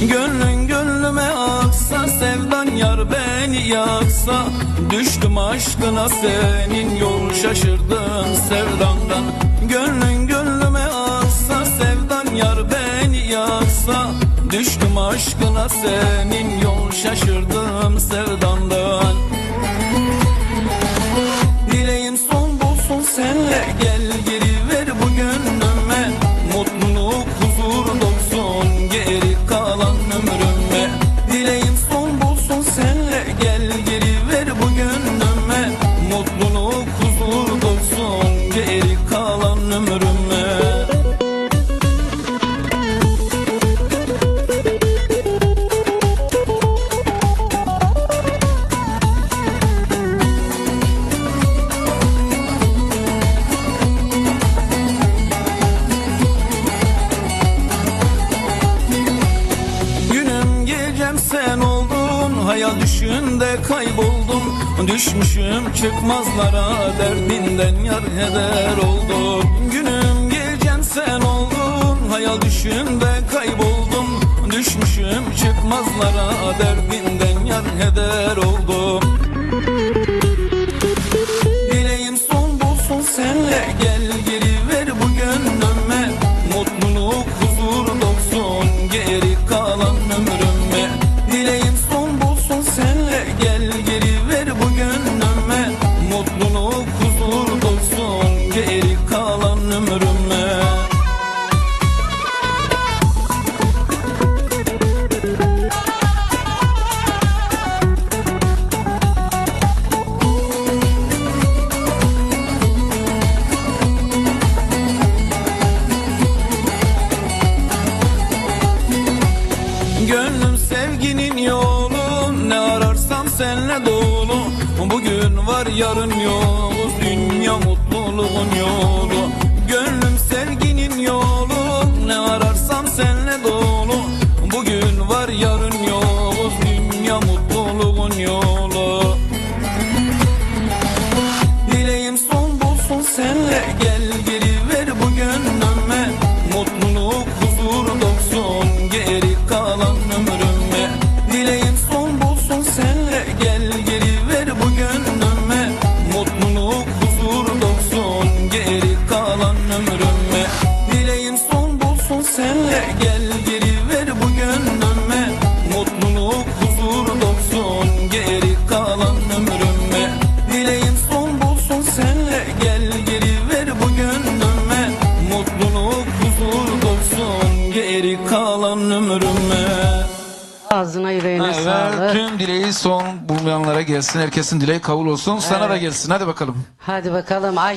Gönlün gönlüme aksa sevdan yar beni yaksa. Düştüm aşkına senin yol şaşırdım sevdandan. Gönlün gönlüme aksa sevdan yar beni yaksa. Düştüm aşkına senin yol şaşırdım sevdandan. Gecem sen oldun Hayal düşünde kayboldum Düşmüşüm çıkmazlara Derdinden yar heder oldum. Günüm gecem sen oldun Hayal düşünde kayboldum. Düşmüşüm çıkmazlara Derdinden yar heder oldum sevginin yolu Ne ararsam senle dolu. Bugün var yarın yok. Dünya Ağzına yüreğine sağlık. Evet, tüm dileği son bulmayanlara gelsin. Herkesin dileği kabul olsun. Sana da gelsin. Hadi bakalım. Hadi bakalım Ayşe.